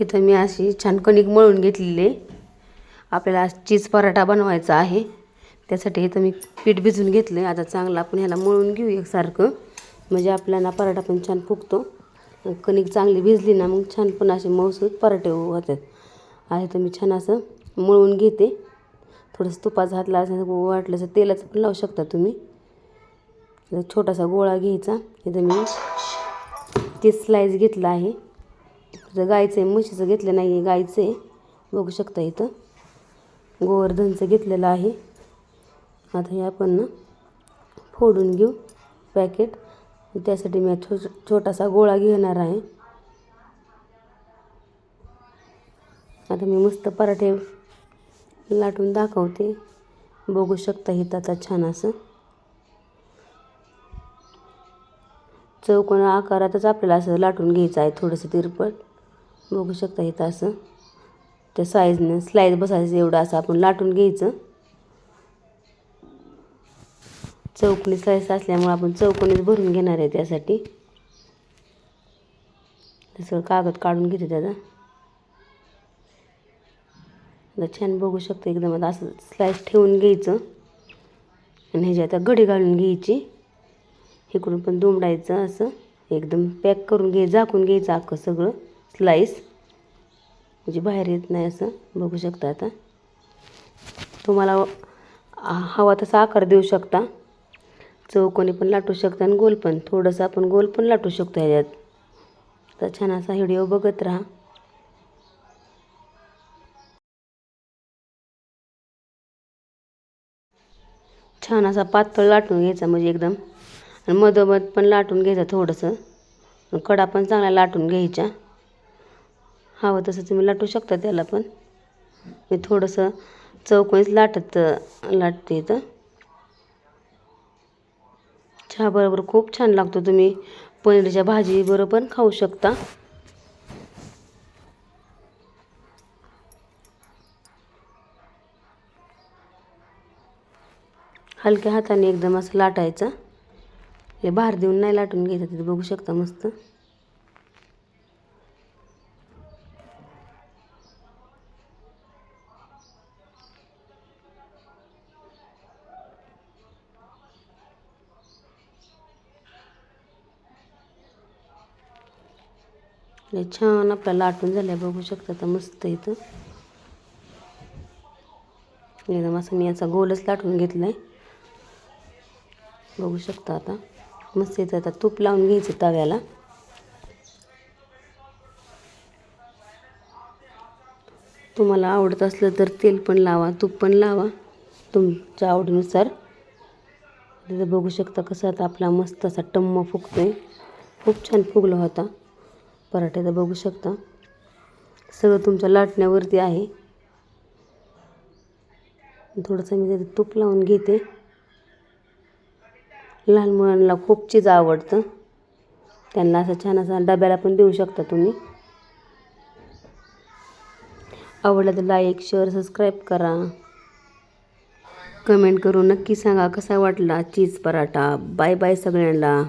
इथं मी अशी छान कणिक मळून घेतलेली आहे. आपल्याला चीज पराठा बनवायचा आहे. त्यासाठी इथं मी पीठ भिजून घेतलं आहे आता चांगलं आपण ह्याला मळून घेऊ एकसारखं म्हणजे आपल्याला पराठा पण छान फुगतो. कणिक चांगली भिजली ना मग छान पण असे मऊसूत पराठे होतात. आहे तर मी छान असं मळून घेते. थोडंसं तुपाचा हात लावायचं वाटलं तर तेलाचं पण लावू शकता तुम्ही. छोटासा गोळा घ्यायचा. इथं मी ते स्लाईस घेतला आहे. तर गाईचं आहे म्हशीचं घेतलं नाही आहे गाईचं आहे बघू शकता इथं. गोवर्धनचं घेतलेलं आहे. आता हे आपण ना फोडून घेऊ पॅकेट. त्यासाठी मी छो छोटासा गोळा घेणार आहे. आता मी मस्त पराठे लाटून दाखवते. बघू शकता इथं आता छान असं. चौकोन आकारातच आपल्याला असं लाटून घ्यायचं आहे थोडंसं तिरपट. बघू शकता इथं असं. त्या साईजनं स्लाईज बसायचं एवढं असं आपण लाटून घ्यायचं. चौकोनी स्लाईस असल्यामुळे आपण चौकोनीच भरून घेणार आहे त्यासाठी. सगळं कागद काढून घेते त्याचा. आता छान बघू शकतो एकदम आता असं स्लाईस ठेवून घ्यायचं. आणि ह्याची आता घडी घालून घ्यायची. इकडून पण दुमडायचं असं. एकदम पॅक करून घे झाकून घ्यायचं अख्खं सगळं. स्लाईस म्हणजे बाहेर येत नाही असं. बघू शकता आता. तुम्हाला हवा तसा आकार देऊ शकता. चौकोनी पण लाटू शकता आणि गोल पण. थोडंसं आपण गोल पण लाटू शकतो ह्याच्यात. तर छान असा व्हिडिओ बघत राहा. छान असा पातळ लाटून घ्यायचा म्हणजे एकदम. आणि मधोमध पण लाटून घ्यायचा थोडंसं. कडा पण चांगला लाटून घ्यायच्या हवं तसं तुम्ही लाटू शकता त्याला पण. मी थोडंसं चौकोनीच लाटत लाटते इथं. चहाबरोबर खूप छान लागतो तुम्ही. पनीरच्या भाजीबरोबर पण खाऊ शकता. हलक्या हाताने एकदम असं लाटायचं. हे भार देऊन नाही लाटून घ्यायचं तिथे बघू शकता मस्त. लय छान आपल्याला लाटून झाल्या बघू शकता तर मस्त इथं. एकदम असं मी याचा गोलच लाटून घेतला आहे बघू शकता आता. मस्त इथं आता तूप लावून घ्यायचं तव्याला. तुम्हाला आवडत असलं तर तेल पण लावा तूप पण लावा तुमच्या आवडीनुसार. तिथं बघू शकता कसं आता आपला मस्त असा टम्म फुगतोय. खूप छान फुगला होता. पराठा तर बघू शकता. सगळं तुमच्या लाटण्यावरती आहे. थोडंसं मी त्याचं तूप लावून घेते. लहान मुलांना खूप चीज आवडतं. त्यांना असं छान असा डब्याला पण देऊ शकता तुम्ही. आवडलं तर लाईक शेअर सबस्क्राईब करा. कमेंट करून नक्की सांगा कसा वाटला चीज पराठा. बाय बाय सगळ्यांना.